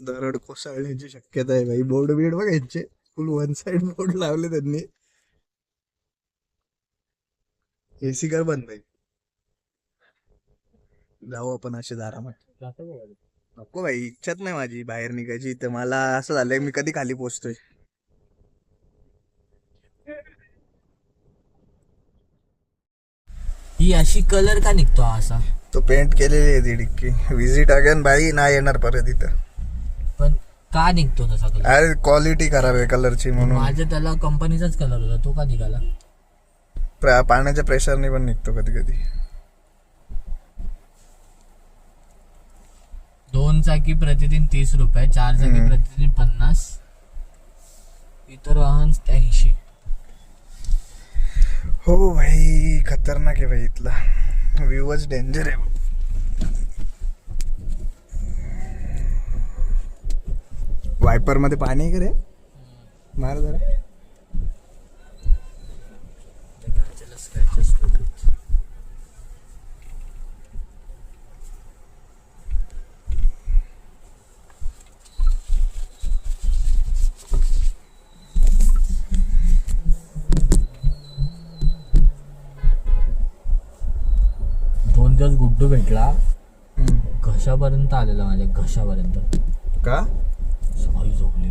दरड कोसळण्याची शक्यता आहे भाई बोर्ड बिर्ड बघ यांचे फुल वन साइड बोर्ड लावले त्यांनी. एसी कर बंद भाई जाऊ आपण असे दारामध्ये. नको भाई इच्छाच नाही माझी बाहेर निघायची. तर मला असं झालंय मी कधी खाली पोचतोय. ही अशी कलर का निघतो असा? तो पेंट केलेली आहे ती डिक्की. विजिट अगेन बाई. नाही येणार परत इथं. का निघतो तसा कलर अरे क्वालिटी खराब आहे कलरची म्हणून. माझ्या त्याला कंपनीचाच कलर होता तो का निघाला? प्र- पाण्याच्या प्रेशरने पण निघतो कधी कधी दोन चाकी प्रतिदिन तीस रुपये चार चाकी हम्म. प्रतिदिन पन्नास. इतर वाहन ऐंशी. हो भाई खतरनाक आहे भाई इथला. व्ह्यूच डेंजर आहे. वायपरमध्ये पाणी आहे का रे मार जरा. दोन दिवस गुड्डू भेटला. घशापर्यंत आलेला माझ्या घशापर्यंत का サイズをね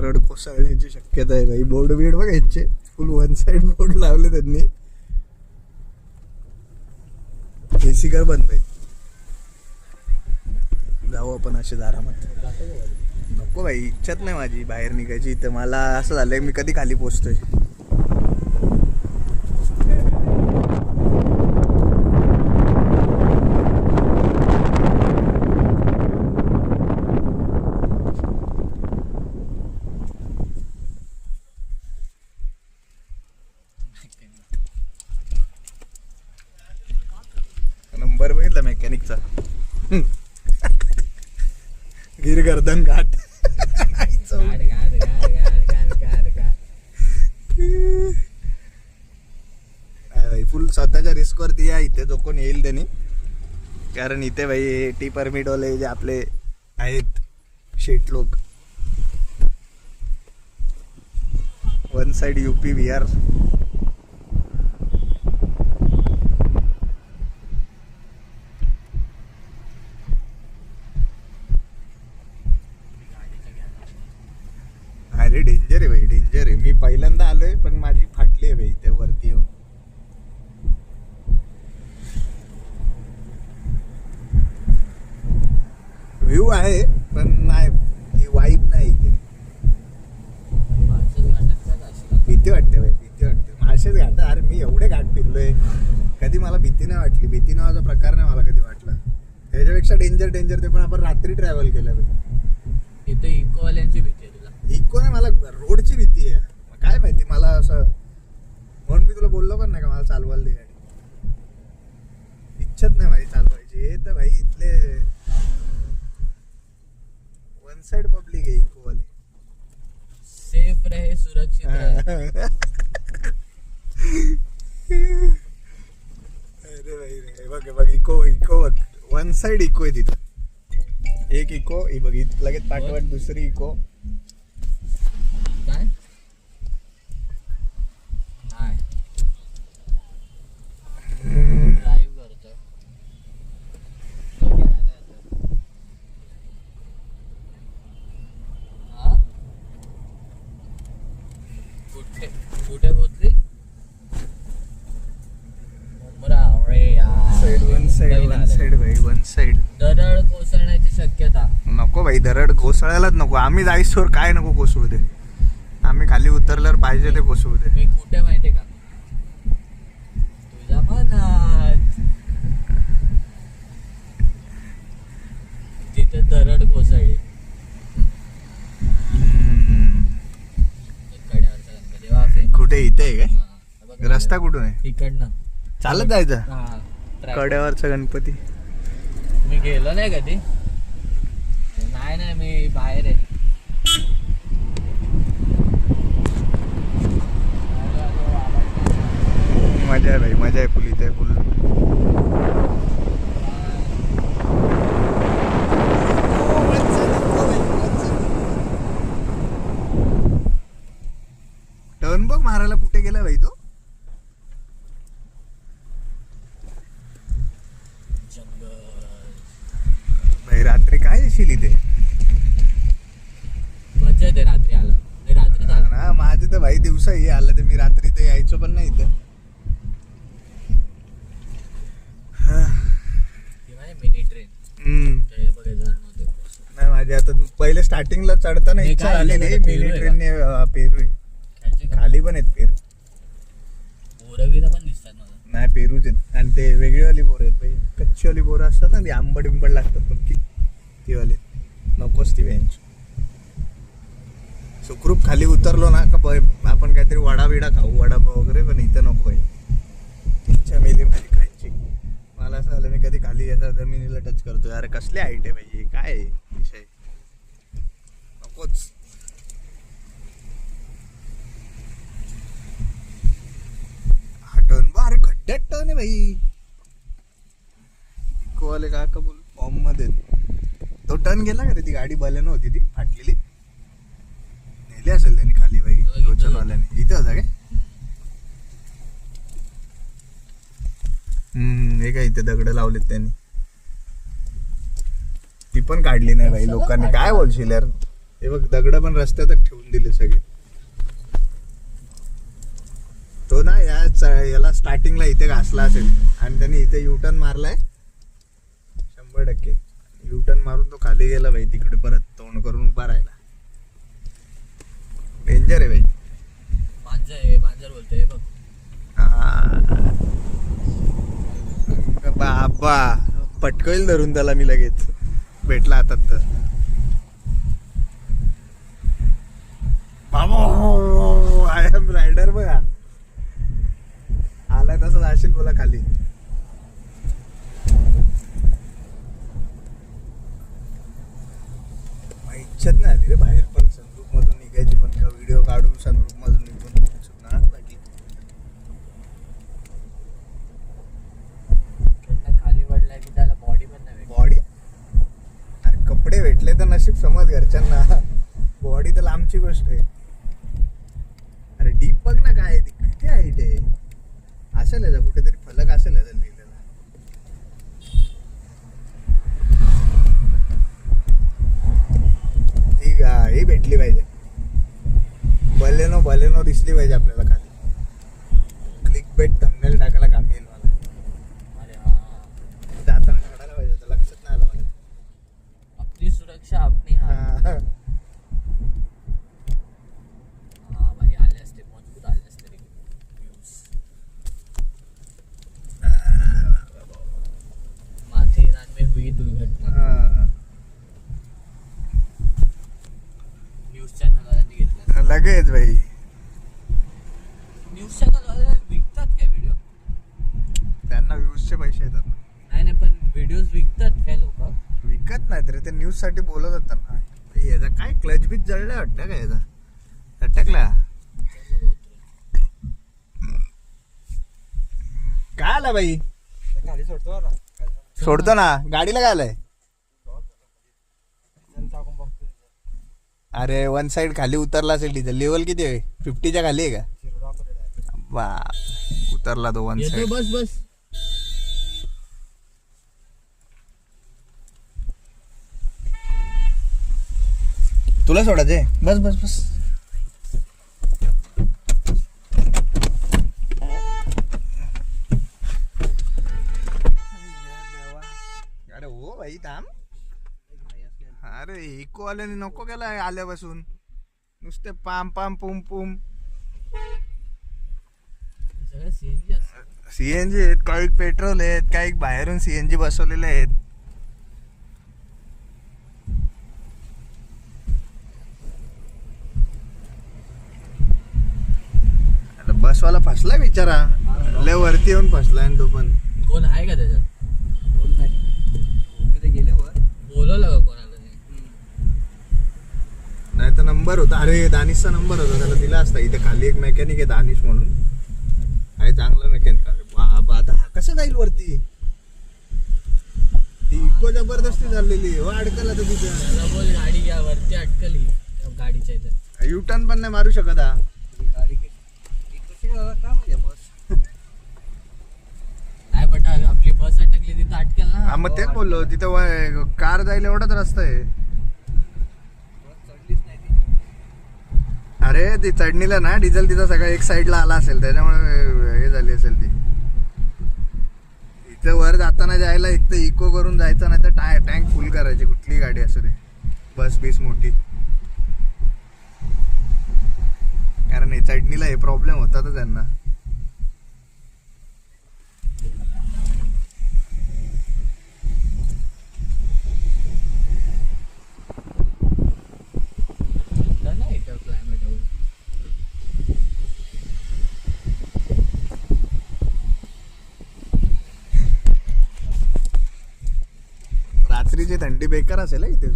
दरड कोसळण्याची शक्यता आहे भाई बोर्ड बिर्ड बघायचे फुल वन साइड बोर्ड लावले त्यांनी. एसी कर बंद भाई जाऊ आपण असे दारामध्ये. नको भाई इच्छाच नाही माझी बाहेर निघायची. तर मला असं झालंय मी कधी खाली पोचतोय नंबर बघितला मेकॅनिकचा गिर गर्दन घाट गाड, गाड, गाड, गाड, गाड, गाड, गाड. फुल स्वतःच्या रिस्क वरती या इथे जो कोण येईल त्यांनी कारण इथे भाई टी परमिट जे आपले आहेत शेट लोक. वन साइड यूपी बिहार अरे डेंजर आहे भाई डेंजर आहे मी पहिल्यांदा आलोय पण माझी फाटली आहे भाई इथे वरती येऊन व्ह्यू आहे पण नाही वाईब नाही इथे माणसं घाटात का जाशील? भीती वाटते भाई भीती वाटते माळशेच घाट अरे मी एवढे घाट फिरलोय कधी मला भीती नाही भीती नावाचा प्रकार नाही मला कधी वाटला. त्याच्यापेक्षा डेंजर डेंजर ते पण आपण रात्री ट्रॅव्हल केलं इथे इकोवाल्यांची भीती आहे तुला. इको नाही मला रोडची भीती आहे. काय माहिती मला असं म्हणून मी तुला बोललो पण नाही का मला चालवायला दे गाडी. इच्छाच नाही माझी चालवायची. हे तर भाई इथले वन साइड पब्लिक आहे इकोवाले सेफ रहे सुरक्षित रहे अरे भाई रे बघ बघ इको इको बघ साईड साइड इको आहे तिथं. एक इको ही बघ लगेच पाठवत दुसरी इको काय? कुठे कुठे वन साइड दरड कोसळण्याची शक्यता. नको भाई दरड कोसळायलाच नको. आम्ही जायसोर काय नको कोसळू दे. आम्ही खाली उतरल्यावर पाहिजे ते कोसळू दे. मी कुठे माहितीये का? तुझ्या मनात. तिथे दरड कोसळली. कुठे? इथे आहे काय? रस्ता कुठून आहे? इकडनं. चालत जायचं. कड्यावरचा गणपती. मी गेलो नाही कधी. नाही नाही मी बाहेर आहे. मजा आहे भाई मजा आहे फुल इथे फुल टर्न बघ मारायला कुठे गेला भाई तो भाई रात्री काय येशील इथे. मजा येते रात्री आलं. मी रात्री ना माझं तर भाई दिवसा हे आलं तर मी रात्री तर यायचो पण नाही इथं. मिनी ट्रेन नाही माझी आता पहिले स्टार्टिंगला चढताना इच्छा झालं? मिनी ट्रेनने पेरू खाली पण आहेत पेरू. पोरं बिरं पण दिसतात मला. नाही पेरूच आहेत. आणि ते वेगळीवाली बोर आहेत कच्चीवाली बोरं असतात ना ती आंबट बिंबट लागतात पण ती नकोच ती बेंच. सुखरूप खाली उतरलो ना का ब- आपण काहीतरी वडा बिडा खाऊ वडापाव वगैरे पण इथं नको आहे. इच्छा मेली माझी खायची. मला असं झालं मी कधी खाली असं जमिनीला टच करतो अरे कसले हाईट आहे पाहिजे काय विषय. नकोच. हा टर्न अरे खड्ड्यात टर्न आहे भाई इकोवाले का बोल फॉर्ममध्ये तो टर्न गेला का रे ती गाडी बल्यानं होती ती फाटलेली? नेली असेल त्यांनी खाली बाई होतं. टोचनवाल्याने इथे होता काय? हम्म हे काय इथे दगड लावलेत त्यांनी. ती पण काढली नाही भाई लोकांनी. काय बोलशील यार? हे बघ दगड पण रस्त्यातच ठेवून दिले सगळे. तो ना या याला स्टार्टिंगला इथे घासला असेल. आणि त्याने इथे युटर्न मारलाय. शंभर टक्के. मारून तो खाली गेला भाई तिकडे परत तोंड करून उभा राहिला. डेंजर आहे भाई मांजर आहे मांजर बोलतोय बघ. हा. बाबा धरून त्याला मी लगेच. भेटला हातात तर. बाबा आय एम रायडर बघा. आलाय तसं जाशील बोला खाली. मग इच्छाच नाही आली रे बाहेर पण सनरूफ मधून निघायची पण का व्हिडिओ काढून सनरूफ मधून निघून सुद्धा लागली. खाली पडलाय की त्याला बॉडी पण नाही. बॉडी अरे कपडे भेटले तर नशीब समज घरच्यांना. बॉडी तर लांबची गोष्ट आहे अरे डीप बघ ना काय आहे ती किती हाईट आहे असेल याचा कुठेतरी फलक असेल याचा लिहिलेला ठीक ही भेटली पाहिजे. बलेनो बलेनो दिसली पाहिजे आपल्याला खाली. क्लिक बेट थंबनेल टाकायला काम येईल मला अरे हा जाताना काढायला पाहिजे होतं, लक्षात नाही आलं मला आपली सुरक्षा आपली हा हा. हा भाई आले असते मजबूत आले असते रे Views. माथेरान में हुई दुर्घटना हा. न्यूज चॅनल वाल्यांनी घेतलं लगेच भाई. वाले विकतात काय व्हिडिओ त्यांना व्ह्यूजचे पैसे येतात ना. नाही नाही पण व्हिडिओज विकतात काय लोक? विकत नाहीत रे ते न्यूजसाठी बोलत होतात ना. हे याचा काय क्लच बीच जळलाय वाटतं का याचा? अटकला. काय आला बाई सोडतो ना. गाडीला काय आलाय? अरे वन साइड खाली उतरला असेल डिझेल लेवल किती आहे? फिफ्टीच्या खाली आहे का? बाप उतरला तो वन साइड बस बस. तुला सोडायचंय? बस बस बस. अरे इको वाल्याने नको केलाय आल्यापासून. नुसते पाम पाम पुम पुम. सीएनजी आहेत. काही पेट्रोल आहेत काही बाहेरून सीएनजी बसवलेले आहेत. आता बसवाला फसलाय बिचारा. लय वरती येऊन फसलाय आणि तो पण. कोण आहे का त्याच्यात? बोल नाही. ते गेले वर? बोलवलं का कोणाला नाही? नाही तर नंबर होता. अरे दानिशचा नंबर होता. त्याला दिला असता. इथे खाली एक मेकॅनिक आहे दानिश म्हणून. आहे चांगला मेकॅनिक अरे बाबा आता हा कसं जाईल वरती? ती इको जबरदस्ती झालेली हो अडकला तर. तिथे गाडी घ्या वरती अटकली. गाडीच्या इथं. युटर्न पण नाही मारू शकत हा. गाडी कशी? कशी का म्हणजे बस? नाही आपली बस अटकली तिथं अटकेल हा ना मग तेच बोललो. तिथं व- कार जायला एवढाच रस्ता आहे बस चढलीच नाही ती अरे ती चढणीला ना डिझेल तिचा सगळा एक साईडला आला असेल त्याच्यामुळे हे झाली असेल ती. इथं वर जाताना जायला एक तर इको करून जायचं नाही तर टाय टँक फुल करायची कुठली गाडी असू दे. बस बीस मोठी. कारण हे चढणीला हे प्रॉब्लेम होतातच त्यांना तर नाही इथं क्लायमेट रात्रीची थंडी बेकार असेल हं इथे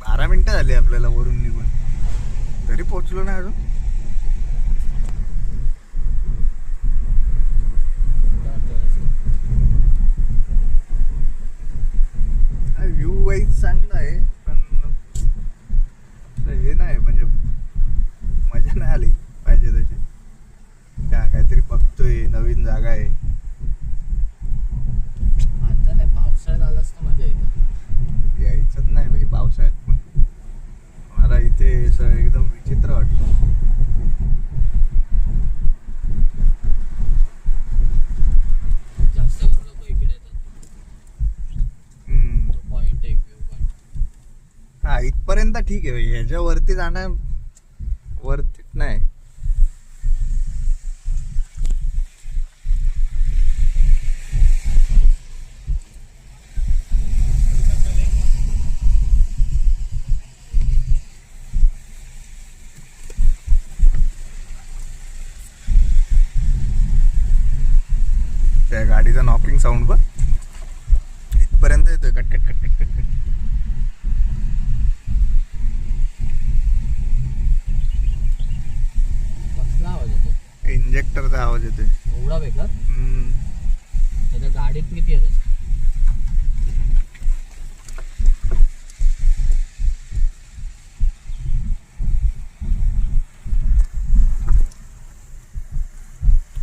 बारा मिनिटं झाली आपल्याला वरून निघून तरी पोहोचलो नाही अजून व्ह्यू वाईज चांगला आहे पण असं हे नाही म्हणजे मजा नाही आली पाहिजे तशी काय काहीतरी बघतोय नवीन जागा आहे. आता नाही पावसाळ्यात आलास तर मजा येते यायचंच नाही भाई पावसाळ्यात पण. मला इथे एकदम विचित्र वाटतं. जास्त करून लोक इकडे येतात. हम्म. तो पॉइंट एक पॉइंट हा इथपर्यंत ठीक आहे भाई ह्याच्या वरती जाणं वरती नाही त्या गाडीचा नॉकिंग साऊंड बघ इथपर्यंत येतोय कटकट कटकट कटकट कसला आवाज येतो इंजेक्टरचा आवाज येतोय एवढा बेकार हम्म. त्याच्या गाडीत किती येत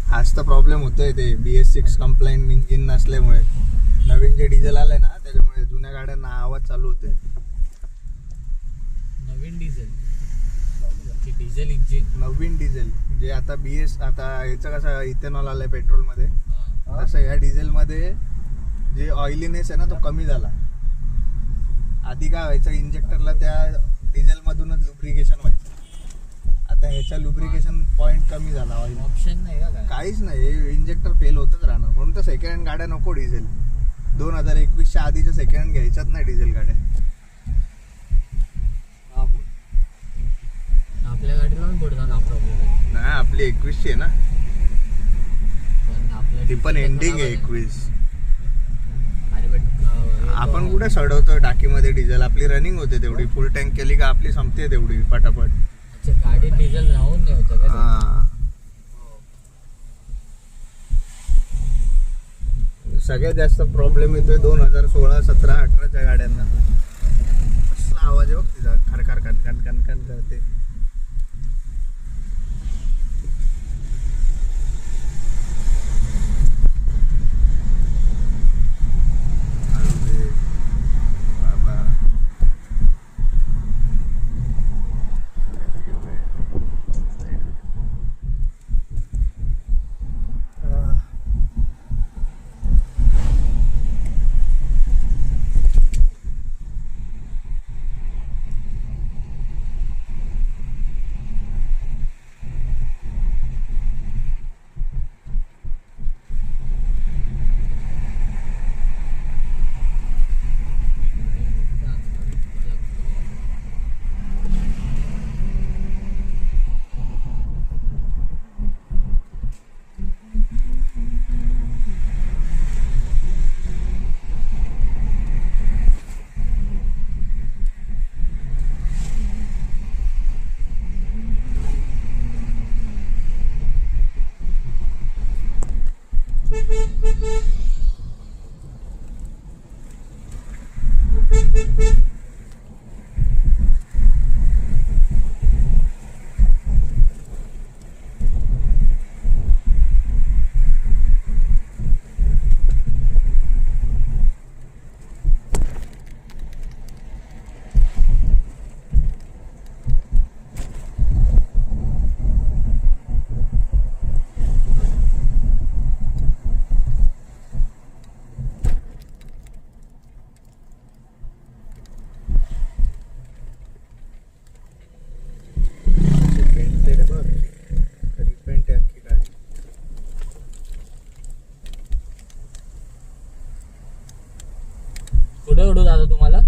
हाच तर प्रॉब्लेम होतोय ते B S six complaint engine नसल्यामुळे. नवीन जे डिझेल आलंय ना त्याच्यामुळे जुन्या गाड्यांना आवाज चालू होते नवीन डिझेल डिझेल इंजिन नवीन डिझेल जे आता बी एस आता याचं कसं इथेनॉल आलंय पेट्रोलमध्ये तसं या डिझेलमध्ये जे ऑइलीनेस आहे ना तो कमी झाला. आधी काय व्हायचं इंजेक्टरला त्या डिझेलमधूनच लुब्रिकेशन व्हायचं. आता ह्याच्या लुब्रिकेशन पॉईंट कमी झाला ऑइल ऑप्शन नाही का काहीच नाही इंजेक्टर फेल होतच राहणार. म्हणून तर सेकंड हँड गाड्या नको डिझेल दोन हजार एकवीसच्या आधीच्या सेकंड हँड घ्यायच्याच नाही डिझेल गाड्या हा बोल आपल्या गाडीला पण पुढचा प्रॉब्लेम आहे? नाही आपली एकवीसची आहे ना. पण आपल्या ती पण एंडिंग आहे एकवीस. अरे आपण कुठे सडवतोय टाकीमध्ये डिझेल आपली रनिंग होते तेवढी. फुल टँक केली का आपली संपते तेवढी पटापट. अच्छा गाडीत डिझेल राहून नाही होतं का ते? हा. सगळ्यात जास्त प्रॉब्लेम येतोय दोन हजार सोळा सतरा अठराच्या गाड्यांना. कसला आवाज आहे बघ तिचा. खरखर कन कन करते. दादा तुम्हाला.